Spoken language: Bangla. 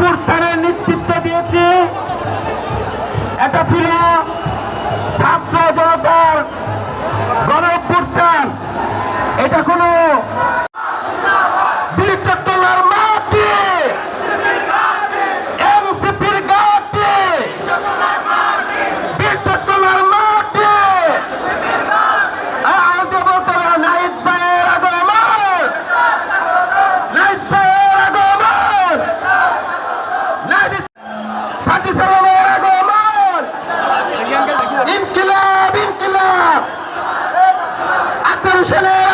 পুত্থানের নেতৃত্ব দিয়েছে। এটা ছিল ছাত্র জনতার গণ এটা কোনো হোসেনের